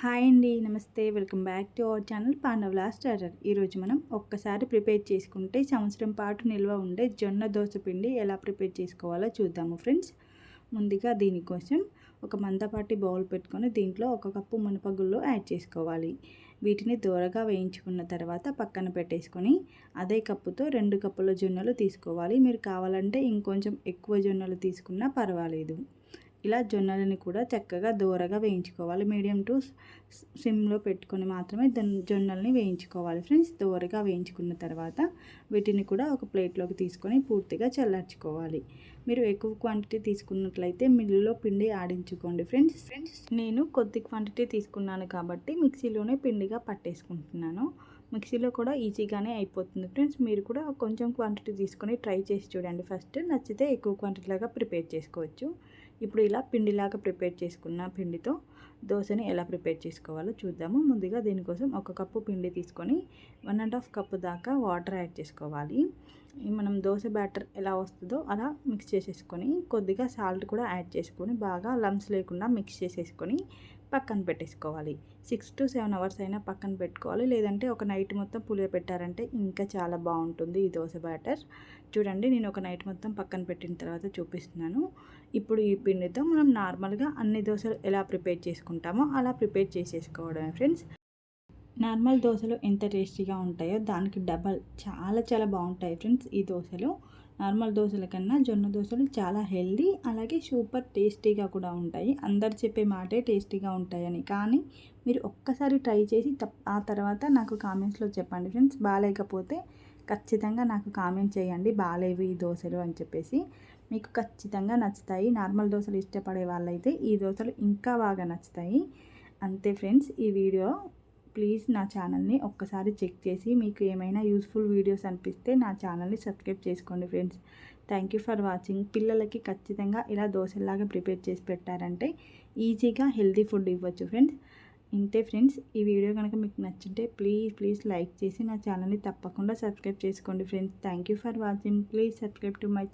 Hi అండి నమస్తే. Welcome back to our channel పాండవులా starter ఈరోజు మనం ఒక్కసారి ప్రిపేర్ చేసుకుంటే సంవత్సరం పాటు నిల్వ ఉండే జొన్న దోశ పిండి ఎలా ప్రిపేర్ చేసుకోవాలో చూద్దాము ఫ్రెండ్స్. ముందుగా దీనికోసం ఒక మందపాటి బౌల్ పెట్టుకొని దీంట్లో ఒక కప్పు మునపగుళ్ళు యాడ్ చేసుకోవాలి. వీటిని దూరగా వేయించుకున్న తర్వాత పక్కన పెట్టేసుకొని అదే కప్పుతో రెండు కప్పుల జొన్నలు తీసుకోవాలి. మీరు కావాలంటే ఇంకొంచెం ఎక్కువ జొన్నలు తీసుకున్నా పర్వాలేదు. ఇలా జొన్నలని కూడా చక్కగా దూరగా వేయించుకోవాలి. మీడియం టు సిమ్లో పెట్టుకొని మాత్రమే జొన్నల్ని వేయించుకోవాలి ఫ్రెండ్స్. దూరగా వేయించుకున్న తర్వాత వీటిని కూడా ఒక ప్లేట్లోకి తీసుకొని పూర్తిగా చల్లార్చుకోవాలి. మీరు ఎక్కువ క్వాంటిటీ తీసుకున్నట్లయితే మిల్లులో పిండి ఆడించుకోండి ఫ్రెండ్స్. ఫ్రెండ్స్ నేను కొద్ది క్వాంటిటీ తీసుకున్నాను కాబట్టి మిక్సీలోనే పిండిగా పట్టేసుకుంటున్నాను. మిక్సీలో కూడా ఈజీగానే అయిపోతుంది ఫ్రెండ్స్. మీరు కూడా కొంచెం క్వాంటిటీ తీసుకొని ట్రై చేసి చూడండి. ఫస్ట్ నచ్చితే ఎక్కువ క్వాంటిటీలాగా ప్రిపేర్ చేసుకోవచ్చు. ఇప్పుడు ఇలా పిండిలాగా ప్రిపేర్ చేసుకున్న పిండితో దోశని ఎలా ప్రిపేర్ చేసుకోవాలో చూద్దాము. ముందుగా దీనికోసం ఒక కప్పు పిండి తీసుకొని వన్ అండ్ హాఫ్ కప్పు దాకా వాటర్ యాడ్ చేసుకోవాలి. మనం దోశ బ్యాటర్ ఎలా వస్తుందో అలా మిక్స్ చేసేసుకొని కొద్దిగా సాల్ట్ కూడా యాడ్ చేసుకొని బాగా లమ్స్ లేకుండా మిక్స్ చేసేసుకొని పక్కన పెట్టేసుకోవాలి. సిక్స్ టు సెవెన్ అవర్స్ అయినా పక్కన పెట్టుకోవాలి. లేదంటే ఒక నైట్ మొత్తం పులియ పెట్టారంటే ఇంకా చాలా బాగుంటుంది ఈ దోశ బ్యాటర్. చూడండి నేను ఒక నైట్ మొత్తం పక్కన పెట్టిన తర్వాత చూపిస్తున్నాను. ఇప్పుడు ఈ పిండితో మనం నార్మల్గా అన్ని దోశలు ఎలా ప్రిపేర్ చేసుకుంటామో అలా ప్రిపేర్ చేసేసుకోవడమే ఫ్రెండ్స్. నార్మల్ దోశలు ఎంత టేస్టీగా ఉంటాయో దానికి డబల్ చాలా చాలా బాగుంటాయి ఫ్రెండ్స్ ఈ దోశలు. నార్మల్ దోశల కన్నా జొన్న దోశలు చాలా హెల్దీ అలాగే సూపర్ టేస్టీగా కూడా ఉంటాయి. అందరు చెప్పే మాటే టేస్టీగా ఉంటాయని. కానీ మీరు ఒక్కసారి ట్రై చేసి ఆ తర్వాత నాకు కామెంట్స్లో చెప్పండి ఫ్రెండ్స్. బాగాలేకపోతే ఖచ్చితంగా నాకు కామెంట్ చేయండి. బాగాలేవు ఈ దోశలు అని చెప్పేసి. మీకు ఖచ్చితంగా నచ్చుతాయి. నార్మల్ దోశలు ఇష్టపడే వాళ్ళైతే ఈ దోశలు ఇంకా బాగా నచ్చుతాయి. అంతే ఫ్రెండ్స్ ఈ వీడియో ప్లీజ్ నా ఛానల్ని ఒక్కసారి చెక్ చేసి మీకు ఏమైనా యూస్ఫుల్ వీడియోస్ అనిపిస్తే నా ఛానల్ని సబ్స్క్రైబ్ చేసుకోండి friends. Thank you for watching. పిల్లలకి ఖచ్చితంగా ఇలా దోశల్లాగా ప్రిపేర్ చేసి పెట్టారంటే ఈజీగా హెల్తీ ఫుడ్ ఇవ్వచ్చు ఫ్రెండ్స్. ఇంతే ఫ్రెండ్స్ ఈ వీడియో కనుక మీకు నచ్చింటే ప్లీజ్ ప్లీజ్ లైక్ చేసి నా ఛానల్ని తప్పకుండా సబ్స్క్రైబ్ చేసుకోండి friends. Thank you for watching. Please subscribe to my